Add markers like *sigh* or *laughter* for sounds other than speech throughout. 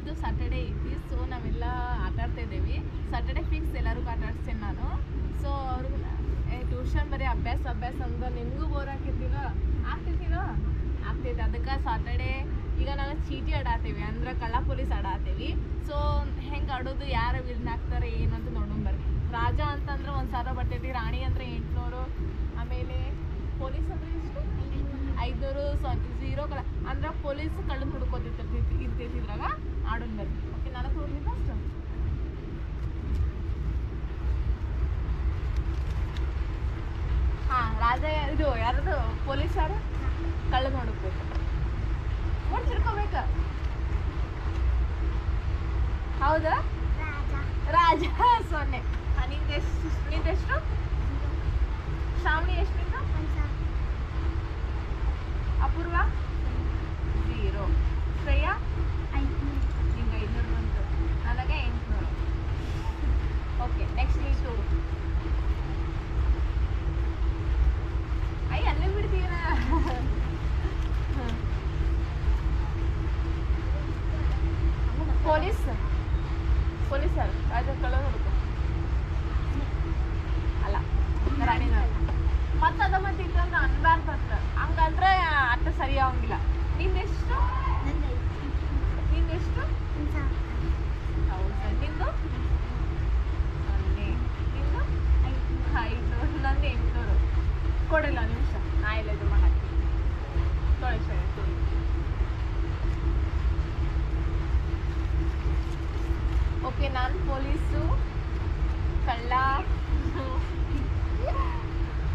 ಇವತ್ತು ಸಾಟರ್ಡೆ ಐತಿ ಸೊ ನಾವೆಲ್ಲ ಆಟ ಆಡ್ತಾ ಇದ್ದೀವಿ. ಸಾಟರ್ಡೆ ಫಿಕ್ಸ್ ಎಲ್ಲರಿಗೂ ಆಟ ಆಡಿಸ್ತೇನೆ ನಾನು ಸೊ ಅವ್ರಿಗೆ ಟ್ಯೂಷನ್ ಬರೀ ಅಭ್ಯಾಸ ಅಭ್ಯಾಸ ಅಂದ್ರೆ ನಿಮಗೂ ಬೋರ್ ಆಗ್ತಿದ್ದೀನೋ ಆಗ್ತಿದ್ದೀನೋ ಆಗ್ತೈತೆ ಅದಕ್ಕೆ ಸಾಟರ್ಡೆ ಈಗ ನಾವು ಚೀಟಿ ಆಡಾತೀವಿ, ಅಂದ್ರೆ ಕಳ್ಳ ಪೊಲೀಸ್ ಆಡಾತೀವಿ. ಸೊ ಹೆಂಗೆ ಆಡೋದು, ಯಾರು ಆಗ್ತಾರೆ, ಏನು ಅಂತ ನೋಡೋಣ ಬರ್ರಿ ರಾಜ ಅಂತಂದ್ರೆ ಒಂದು ಸಾವಿರ ಬರ್ತೈತಿ, ರಾಣಿ ಅಂದರೆ ಎಂಟುನೂರು, ಆಮೇಲೆ ಪೊಲೀಸ್ ಅಂದ್ರೆ ಐದುನೂರು ಜೀರೋ ಕಳ ಅಂದ್ರೆ ಪೊಲೀಸ್ ಕಳ್ಳನ ಹುಡ್ಕೋತಿರ್ತೈತಿ ಇರ್ತೈತಿ ಇದ್ರಾಗ ಆಡೋನ್ ಬರ್ರಿ ಓಕೆ ನನಗೆ ತೋರ್ಲಿ ಫಸ್ಟ್ ಹಾ ರಾಜ ಇದು ಯಾರದು? ಪೊಲೀಸ್ ಯಾರು ಕಳ್ಳ ಹುಡುಕ್ಬೇಕು. ನೋಡಿ ತಿಳ್ಕೊಬೇಕ ಹೌದಾ? ರಾಜ ಸೊನ್ನೆ ಹಾ, ನಿಂದೆಷ್ಟು ನಿಂದೆಷ್ಟು ಶ್ರಾವಣಿ ಎಷ್ಟು ನಿಂದು ಅಪೂರ್ವ ಝೀರೋ ಶ್ರೇಯಾ ನಿಂಗೆ ಐನೂರು ಬಂತು ನನಗೆ ಎಂಟುನೂರು ಓಕೆ ನೆಕ್ಸ್ಟ್ ನೀಟು ಅಯ್ಯ ಅಲ್ಲೇ ಬಿಡ್ತೀನ ಪೊಲೀಸ್ ಪೊಲೀಸರು. ರಾಜ ಕಳ್ಳ ಹುಡುಕು ಅಲ್ಲ ಮತ್ತದ ಮತ್ತೆ ಅದ ಮತ್ತೆ ಇತ್ತಂದ್ರೆ ಅನ್ಬಾರ್ದಂತ ಹಂಗಂದ್ರೆ ಅಟ್ಟ ಸರಿ ಆಗಂಗಿಲ್ಲ. ನಿಂದೆಷ್ಟು ಹೌದು ನಿಂದು ಸೊನ್ನೆ ನಿಂದು ಐದುನೂರು ನಂದು ಎಂಟುನೂರು ಕೊಡಿಲ್ಲ ಒಂದು ನಿಮಿಷ ನಾ ಇಲ್ಲ ಇದು ಮಾಡಕ್ಕೆ ತೊಳಿ ಸರಿ ತೊಳಿ ಓಕೆ ನಾನು ಪೊಲೀಸು ಕಳ್ಳ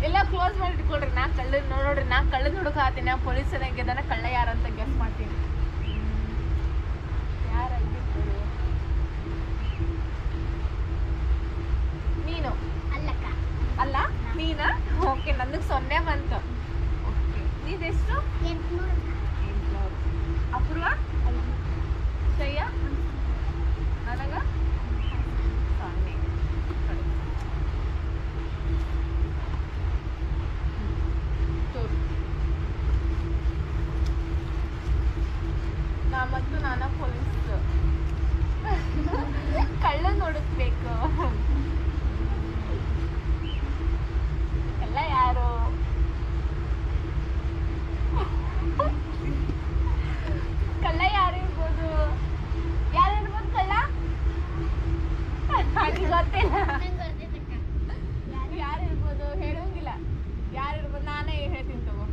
ಎಲ್ಲ ಕ್ಲೋಸ್ ಮಾಡಿ ಇಟ್ಕೊಳ್ರಿ ನಾ ಕಳ್ಳ ನೋಡ್ರಿ ನಾ ಕಳ್ಳ ಹುಡುಕ ಹಾತೀನಿ ನಾ ಪೊಲೀಸ್ ಹೆಂಗಿದಾನ ಕಳ್ಳ ಯಾರಂತ ಗೆಸ್ ಮಾಡ್ತೀನಿ. ಯಾರಾಗಿರ್ಬೋದು ನೀನು? ಅಲ್ಲ ನೀನಾ? ಓಕೆ ನನಗೆ ಸೊನ್ನೆ ಬಂತು. ಓಕೆ ನೀದೆಷ್ಟು? ಅಪೂರ್ವ? ಸಯ್ಯ ನನಗ ಸೊನ್ನೆ ಕಡೆ. ತೋರು ನಾ ಮತ್ತು ನಾನ ಪೊಲೀಸ್ ಕಳ್ಳ ನೋಡಿಸ್ಬೇಕು ಎಲ್ಲ ಯಾರು ಕಳ್ಳ ಯಾರು ಇರ್ಬೋದು ಯಾರು ಇರ್ಬೋದು ಕಳ್ಳ ನನಗೆ ಗೊತ್ತಿಲ್ಲ ಯಾರು? ಇರ್ಬೋದು ಹೇಳೋಂಗಿಲ್ಲ ಯಾರು ಇರ್ಬೋದು ನಾನೇ ಹೇಳ್ತೀನಿ ತಗೋ.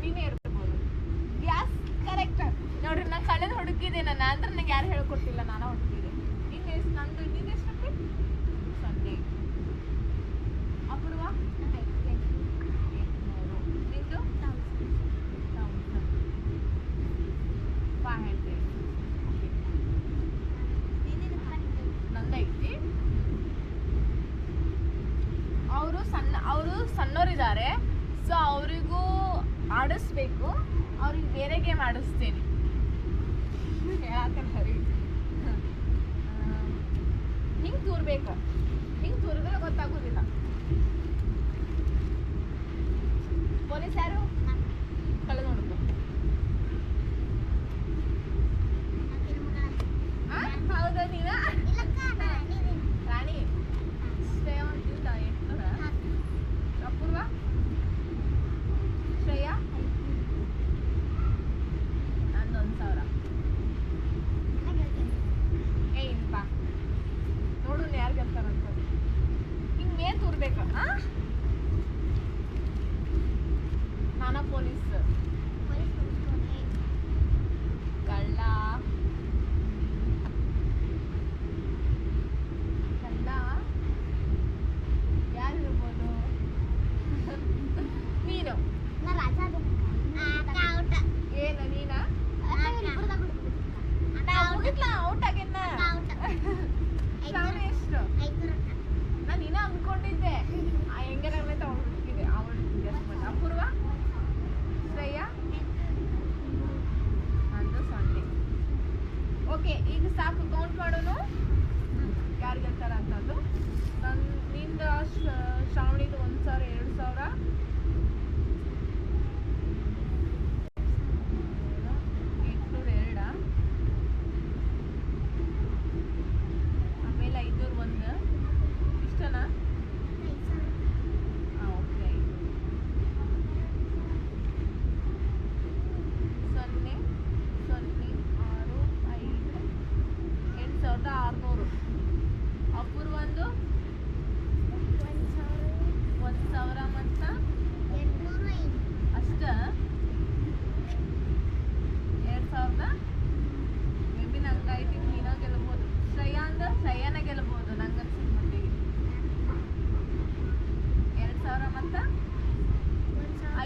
ನೀನೇ ಇರ್ಬೋದು. ಯಾಸ್ ಕರೆಕ್ಟ್ ನೋಡ್ರಿ ನಾನು ಕಳೆದ ಹುಡುಕಿದೆ ನಾನು ಅಂದ್ರೆ ನಂಗೆ ಯಾರು ಹೇಳ್ಕೊಟ್ಟಿಲ್ಲ ನಾನು ಹುಡುಕಿದೆ ನಿನ್ನೆ ಎಷ್ಟು ನಂದು ನಿನ್ನೆ ಎಷ್ಟು ಸೊನ್ನೆ ಅಪೂರ್ವ? ನಿಂದು? ಆಡಿಸ್ಬೇಕು ಅವ್ರಿಗೆ ಬೇರೆ ಗೇಮ್ ಆಡಿಸ್ತೀನಿ ಹೇಳತ್ತಲ್ಲ ಹಿಂಗೆ ತೂರ್ಬೇಕು. ಹಿಂಗೆ ತೂರಿದ್ರೆ ಗೊತ್ತಾಗೋದಿಲ್ಲ. ಪೊಲೀಸ್ ಯಾರು ಕಳ್ಳ ನೋಡ್ಕೊ ಆ? ಹೌದಾ ನೀನ ರಾಣಿ ಸ್ಟೇ ಆನ್ ಎಂಟುನೂರ ಅಪೂರ್ವ ಶ್ರೇಯಾ ನಂದು ಒಂದು ಸಾವಿರ ಏ ಇಲ್ಪ ನೋಡು ಯಾರು ಗೆಲ್ತಾರಂತ ಹಿಂಗೆ ಮೇಲ್ ತೂರ್ಬೇಕು? ನಾನ ಪೊಲೀಸ್. ಕಳ್ಳ ಯಾರು ಇರ್ಬೋದು ನೀನು ಏನು ನೀನಾ ಹುಡುಕ್ಲಾ ಔಟ್ ಆಗಿನ್ನ ಶ್ರಾವಣಿ ಎಷ್ಟು ನಾನು ಇನ್ನ ಅನ್ಕೊಂಡಿದ್ದೆ ಆ ಹೆಂಗಾರ ತಗೊಂಡು ಹುಡುಕಿದೆ ಅವಳು ಗೆಸ್ಟ್ ಮಾಡಿ ಅಪೂರ್ವ ಶ್ರೇಯಾ ನಂದು ಸೊನ್ನೆ ಓಕೆ, ಈಗ ಸಾಕು ಕೌಂಟ್ ಮಾಡೋನು? ಯಾರು ಗೆಲ್ತಾರ ಅಂತದ್ದು? ನನ್ನ ನಿಂದ ಶ್ರಾವಣಿದು ಒಂದು ಸಾವಿರ ಎರಡು ಸಾವಿರ.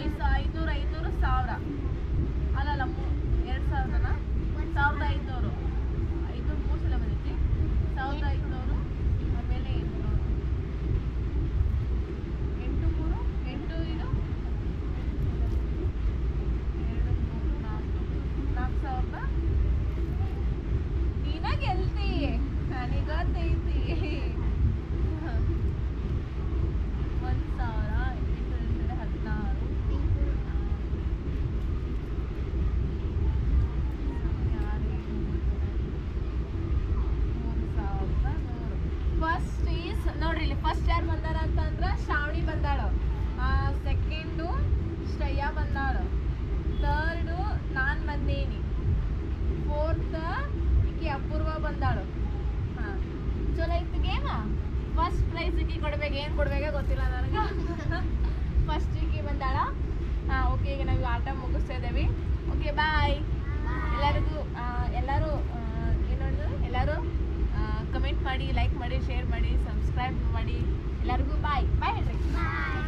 ಐದು ಐದುನೂರು ಐದುನೂರು ಸಾವಿರ. ಅಲ್ಲಲ್ಲ, ಮೂ ಎರಡು ಸಾವಿರದನ ಸಾವಿರದ ಐದುನೂರು. ಐದುನೂರು ಮೂರು ಸಲ ಬಂದೈತಿ. ಸಾವಿರದ ಐದುನೂರು. ನೋಡ್ರಿ ಇಲ್ಲಿ ಫಸ್ಟ್ ಯಾರು ಬಂದಾರ ಅಂತಂದ್ರೆ ಶ್ರಾವಣಿ ಬಂದಾಳು. ಸೆಕೆಂಡು ಶ್ರೇಯಾ ಬಂದಾಳು. ಥರ್ಡು ನಾನು ಬಂದೇನಿ. ಫೋರ್ತ್ ಈಕಿ ಅಪೂರ್ವ ಬಂದಾಳು. ಹಾಂ. ಚಲೋ ಇತ್ತು ಗೇಮ ಫಸ್ಟ್ ಪ್ರೈಸ್ ಈಕಿ ಕೊಡ್ಬೇಕು ಏನು ಕೊಡ್ಬೇಕೋ ಗೊತ್ತಿಲ್ಲ ನನಗೆ. *laughs* ಫಸ್ಟ್ ಈಕಿ ಬಂದಾಳ. ಹಾಂ ಓಕೆ ಈಗ ನಾವು ಆಟ ಮುಗಿಸ್ತಾ ಇದ್ದೇವೆ. ಓಕೆ ಬಾಯ್ ಎಲ್ಲರಿಗೂ ಎಲ್ಲರೂ ಏನು ಎಲ್ಲರೂ? ಮಾಡಿ ಲೈಕ್ ಮಾಡಿ ಶೇರ್ ಮಾಡಿ ಸಬ್ಸ್ಕ್ರೈಬ್ ಮಾಡಿ. ಎಲ್ಲರಿಗೂ ಬಾಯ್ ಬಾಯ್ ಹೇಳ್ರಿ ಬಾಯ್